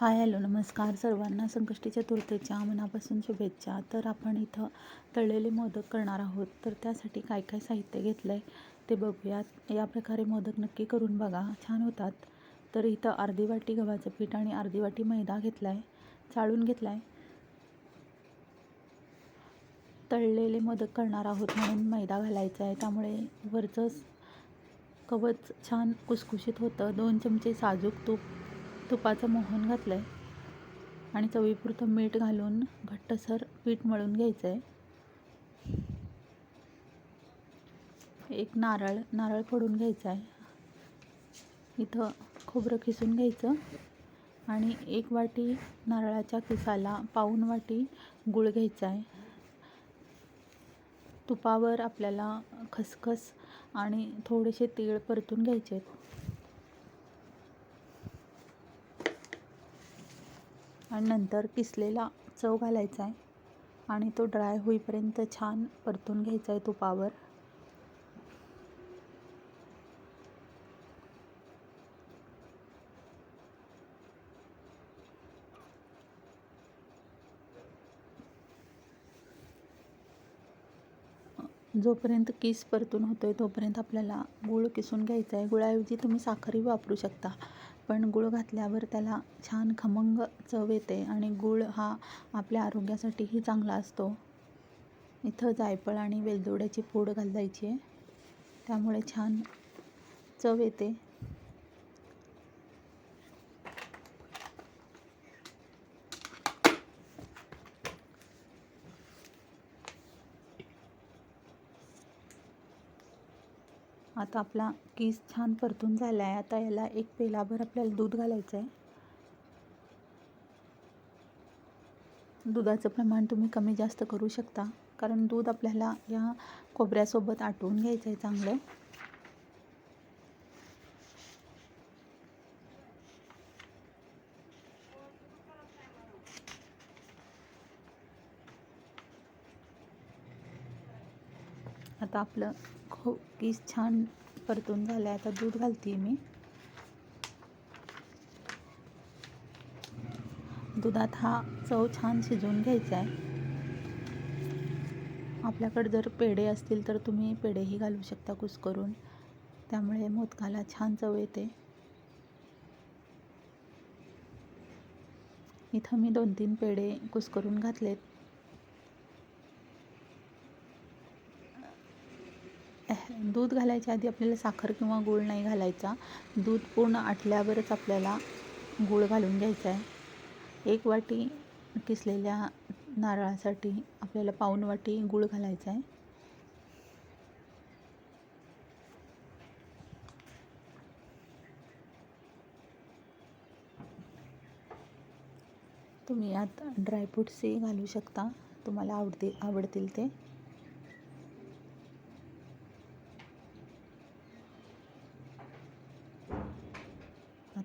Hi hello नमस्कार सर्वांना. संकष्टी चतुर्थीच्या मनापासून शुभेच्छा. तर आपण इथं तळलेले मोदक करणार आहोत. तर त्यासाठी काय काय साहित्य घेतलं आहे ते बघूयात. या प्रकारे मोदक नक्की करून बघा. छान होतात. तर इथं अर्धी वाटी गव्हाचं पीठ आणि अर्धी वाटी मैदा घेतला आहे चाळून घेतला आहे तळलेले मोदक करणार आहोत म्हणून मैदा घालायचा आहे. त्यामुळे वरचं कवच छान कुसकुशीत होतं. दोन चमचे साजूक तूप तुपाचं मोहन घातलं आहे आणि चवीपुरतं मीठ घालून घट्टसर पीठ मळून घ्यायचं आहे एक नारळ नारळ फोडून घ्यायचा आहे इथं खोबरं खिसून घ्यायचं आणि एक वाटी नारळाच्या किसाला पाऊन वाटी गूळ घ्यायचा आहे तुपावर आपल्याला खसखस आणि थोडेसे तीळ परतून घ्यायचे आहेत आणि नंतर किसलेला चव घालायचा आहे. आणि तो ड्राय होईपर्यंत छान परतून घ्यायचा आहे तुपावर जोपर्यंत किस परतून होतो आहे तोपर्यंत आपल्याला गूळ किसून घ्यायचा आहे. गुळाऐवजी तुम्ही साखरही वापरू शकता. पण गूळ घातल्यावर त्याला छान खमंग चव येते आणि गूळ हा आपल्या आरोग्यासाठीही चांगला असतो. इथं जायफळ आणि वेलदोड्याची पूड घालायची आहे. त्यामुळे छान चव येते. आता आपला कीस छान परतून झाला आहे आता याला एक पेलाभर आपल्याला दूध घालायचं आहे दुधाचं प्रमाण तुम्ही कमी जास्त करू शकता. कारण दूध आपल्याला या खोबऱ्यासोबत आटवून घ्यायचं आहे चांगलं. आता आपलं खो कीस छान परतून झालं आहे आता दूध घालते मी. दुधात हा चव छान शिजवून घ्यायचा आहे आपल्याकडे जर पेढे असतील तर तुम्ही पेढेही घालू शकता कुस्करून. त्यामुळे मोदकाला छान चव येते. इथं मी दोन तीन पेढे कुस्करून घातलेत. दूध घालायच्या आधी आपल्याला साखर किंवा गूळ नाही घालायचा. दूध पूर्ण आटल्यावरच आपल्याला गूळ घालून घ्यायचा आहे. एक वाटी किसलेल्या नारळासाठी आपल्याला पाऊन वाटी गूळ घालायचा आहे. तुम्ही यात ड्रायफ्रूट्सही घालू शकता. तुम्हाला आवडते आवडतील ते.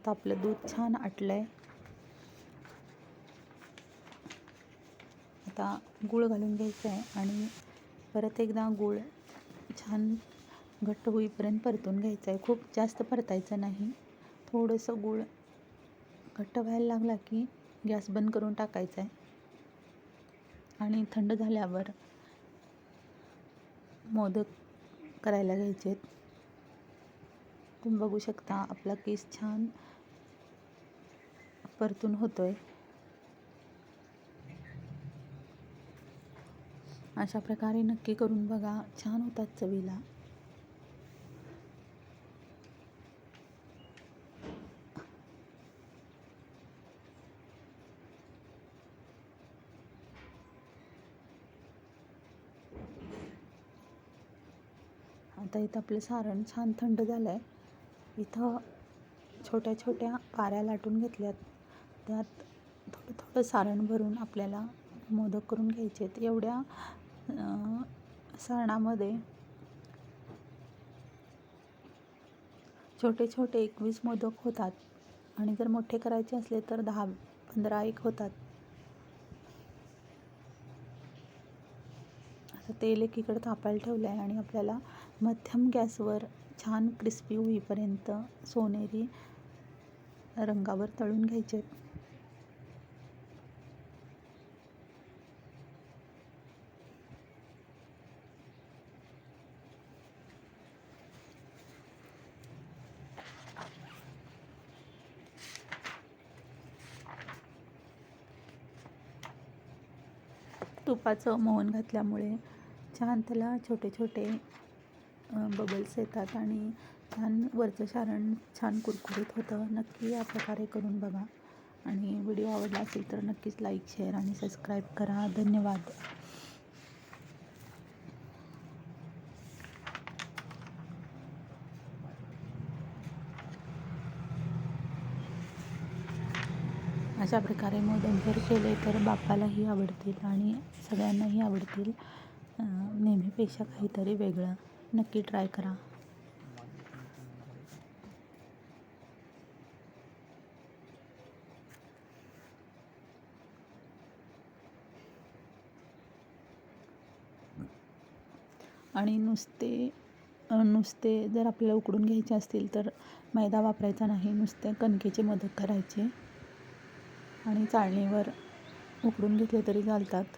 आता आपलं दूध छान आटलं आहे आता गूळ घालून घ्यायचं आहे आणि परत एकदा गूळ छान घट्ट होईपर्यंत परतून घ्यायचं आहे खूप जास्त परतायचं नाही. थोडंसं गूळ घट्ट व्हायला लागला की गॅस बंद करून टाकायचा आहे आणि थंड झाल्यावर मोदक करायला घ्यायचे आहेत तुम्ही बघू शकता आपला केस छान परतून होतोय. अशा प्रकारे नक्की करून बघा. छान होतात चवीला. आता इथं आपलं सारण छान थंड झालं आहे इथं छोट्या छोट्या पाऱ्या लाटून घेतल्यात. त्यात थोडं थोडं सारण भरून आपल्याला मोदक करून घ्यायचे आहेत. एवढ्या सारणामध्ये छोटे छोटे एकवीस मोदक होतात. आणि जर मोठे करायचे असले तर दहा पंधरा एक होतात. आता तेल एकीकडे तापायला ठेवलं आहे आणि आपल्याला मध्यम गॅसवर छान क्रिस्पी होईपर्यंत सोनेरी रंगावर तळून घ्यायचे आहेत. तुपाचं मोहन घातल्यामुळे छान त्याला छोटे छोटे बबल्स येतात आणि छान वरचं सारण छान कुरकुरीत होतं. नक्की या प्रकारे करून बघा. आणि व्हिडिओ आवडला असेल तर नक्कीच लाईक शेअर आणि सबस्क्राईब करा. धन्यवाद. अशा प्रकारे मोदक जर केले तर बाप्पालाही आवडतील आणि सगळ्यांनाही आवडतील. नेहमीपेक्षा काहीतरी वेगळं. नक्की ट्राय करा. आणि नुसते नुसते जर आपल्याला उकडून घ्यायचे असतील तर मैदा वापरायचा नाही. नुसते कणकेचे मोदक करायचे. आणि चाळणीवर उकडून घेतले तरी चालतात.